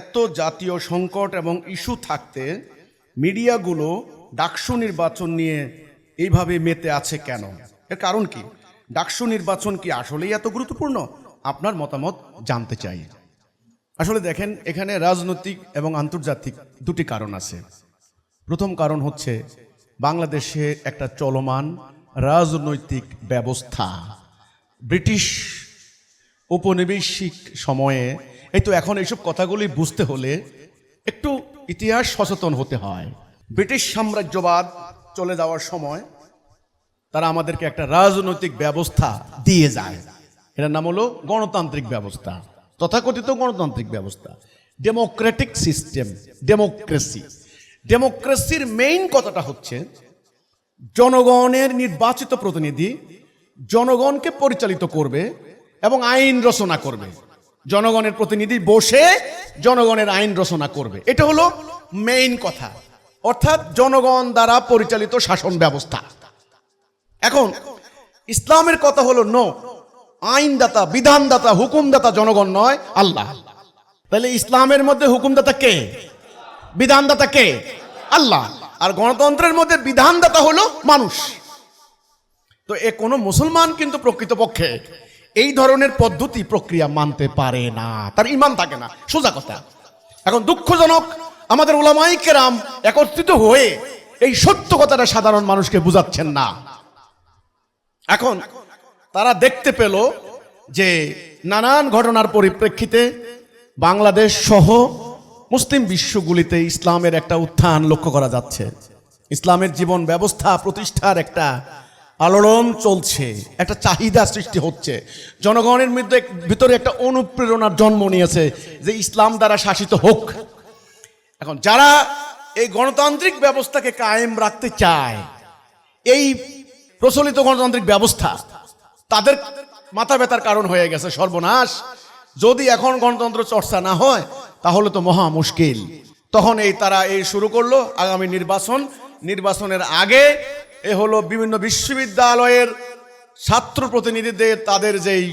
এত জাতীয় সংকট এবং ইস্যু থাকতে মিডিয়াগুলো ডাকসু নির্বাচন নিয়ে এইভাবে মেতে আছে কেন? এর কারণ কি? ডাকসু নির্বাচন কি আসলেই এত গুরুত্বপূর্ণ? আপনার মতামত জানতে চাই। আসলে দেখেন, এখানে রাজনৈতিক এবং আন্তর্জাতিক দুটি কারণ আছে। প্রথম কারণ হচ্ছে বাংলাদেশে একটা চলমান রাজনৈতিক ব্যবস্থা। ব্রিটিশ উপনিবেশিক সময়ে এই তো এখন এইসব কথাগুলি বুঝতে হলে একটু ইতিহাস সচেতন হতে হয়। ব্রিটিশ সাম্রাজ্যবাদ চলে যাওয়ার সময় তারা আমাদেরকে একটা রাজনৈতিক ব্যবস্থা দিয়ে যায়। এটার নাম হলো গণতান্ত্রিক ব্যবস্থা, তথাকথিত গণতান্ত্রিক ব্যবস্থা। ডেমোক্রেটিক সিস্টেম ডেমোক্রেসি ডেমোক্রেসির মেইন কথাটা হচ্ছে, জনগণের নির্বাচিত প্রতিনিধি জনগণকে পরিচালিত করবে এবং আইন রচনা করবে। জনগণের প্রতিনিধি বসে জনগণের আইন রচনা করবে। এটা হলো মেইন কথা। অর্থাৎ জনগণ দ্বারা পরিচালিত শাসন ব্যবস্থা। এখন, ইসলামের কথা হলো নো আইনদাতা, বিধানদাতা, হুকুমদাতা জনগণ নয়, আল্লাহ। তাহলে ইসলামের মধ্যে হুকুমদাতা কে? বিধানদাতা কে? আল্লাহ। আর গণতন্ত্রের মধ্যে বিধানদাতা হলো মানুষ। তো এ কোনো মুসলমান কিন্তু প্রকৃতপক্ষে এই ধরনের পদ্ধতি প্রক্রিয়া মানতে পারে না। তার ইমান থাকে না। সোজা কথা। এখন দুঃখজনক, আমাদের ওলামাই কেরাম একত্রিত হয়ে এই সত্য কথাটা সাধারণ মানুষকে বুঝাচ্ছেন না। এখন তারা দেখতে পেল যে নানান ঘটনার পরিপ্রেক্ষিতে বাংলাদেশ সহ মুসলিম বিশ্বগুলিতে ইসলামের একটা উত্থান লক্ষ্য করা যাচ্ছে। ইসলামের জীবন ব্যবস্থা, প্রতিষ্ঠার একটা আলোড়ন চলছে, একটা চাহিদা সৃষ্টি হচ্ছে। জনগণের মধ্যে ভিতরে একটা অনুপ্রেরণার জন্ম নিয়েছে যে ইসলাম দ্বারা শাসিত হোক। এখন যারা এই গণতান্ত্রিক ব্যবস্থাকে কায়েম রাখতে চায়, এই প্রচলিত গণতান্ত্রিক ব্যবস্থা তাদের মাথা ব্যথার কারণ হয়ে গেছে সর্বনাশ। যদি এখন গণতন্ত্র চর্চা না হয়, তাহলে তো মহা মুশকিল। তখন এই তারা এই শুরু করল আগামী নির্বাচন। নির্বাচনের আগে এ হলো বিভিন্ন বিশ্ববিদ্যালয়ের ছাত্র প্রতিনিধিদের তাদের যেই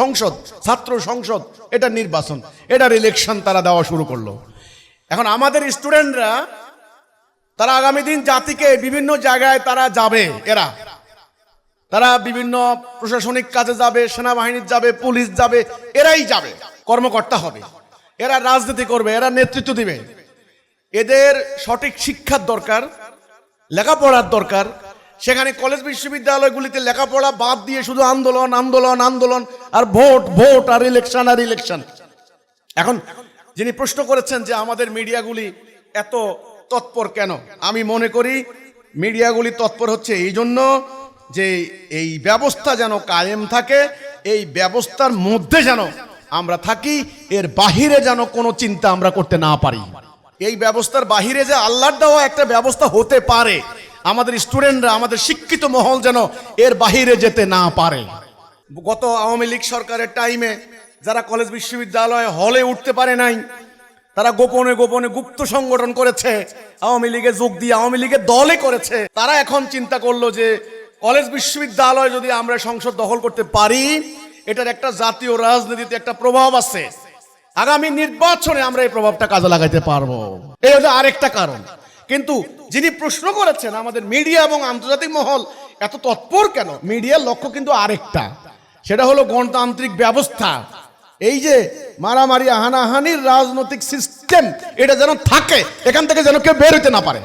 সংসদ, ছাত্র সংসদ, এটা নির্বাচন, এটার ইলেকশন তারা দেওয়া শুরু করল। এখন আমাদের স্টুডেন্টরা তারা আগামী দিন জাতিকে বিভিন্ন জায়গায় তারা যাবে, এরা। তারা বিভিন্ন প্রশাসনিক কাজে যাবে, সেনাবাহিনীর যাবে, পুলিশ যাবে, এরাই যাবে, কর্মকর্তা হবে। এরা রাজনীতি করবে, এরা নেতৃত্ব দিবে। এদের সঠিক শিক্ষার দরকার লেখাপড়ার দরকার। সেখানে কলেজ বিশ্ববিদ্যালয়গুলিতে লেখাপড়া বাদ দিয়ে শুধু আন্দোলন আন্দোলন আন্দোলন আর ভোট ভোট আর ইলেকশন আর ইলেকশন এখন যিনি প্রশ্ন করেছেন যে আমাদের মিডিয়াগুলি এত তৎপর কেন, আমি মনে করি মিডিয়াগুলি তৎপর হচ্ছে এই জন্য যে এই ব্যবস্থা যেন কায়েম থাকে, এই ব্যবস্থার মধ্যে যেন আমরা থাকি, এর বাহিরে যেন কোনো চিন্তা আমরা করতে না পারি। এই ব্যবস্থার বাহিরে যে আল্লাহর দেওয়া একটা ব্যবস্থা হতে পারে, আমাদের স্টুডেন্টরা, আমাদের শিক্ষিত মহল যেন এর বাহিরে যেতে না পারে। গত আওয়ামী লীগ সরকারের টাইমে যারা কলেজ বিশ্ববিদ্যালয়ে হলে উঠতে পারে নাই, তারা গোপনে গোপনে গুপ্ত সংগঠন করেছে, আওয়ামী লীগে যোগ দিয়ে আওয়ামী লীগের দলে করেছে। তারা এখন চিন্তা করল যে, কলেজ বিশ্ববিদ্যালয় যদি আমরা সংসদ দখল করতে পারি, এটার একটা জাতীয় রাজনীতিতে একটা প্রভাব আছে। আগামী নির্বাচনে আমরা এই প্রভাবটা কাজে লাগাইতে পারব। এই হলো আরেকটা কারণ। কিন্তু যিনি প্রশ্ন করেছেন, আমাদের মিডিয়া এবং আন্তর্জাতিক মহল এত তৎপর কেন? মিডিয়ার লক্ষ্য কিন্তু আরেকটা। সেটা হলো গণতান্ত্রিক ব্যবস্থা। এই যে মারামারি, হানাহানির রাজনৈতিক সিস্টেম এটা যেন থাকে, এখান থেকে যেন কেউ বের হইতে না পারে।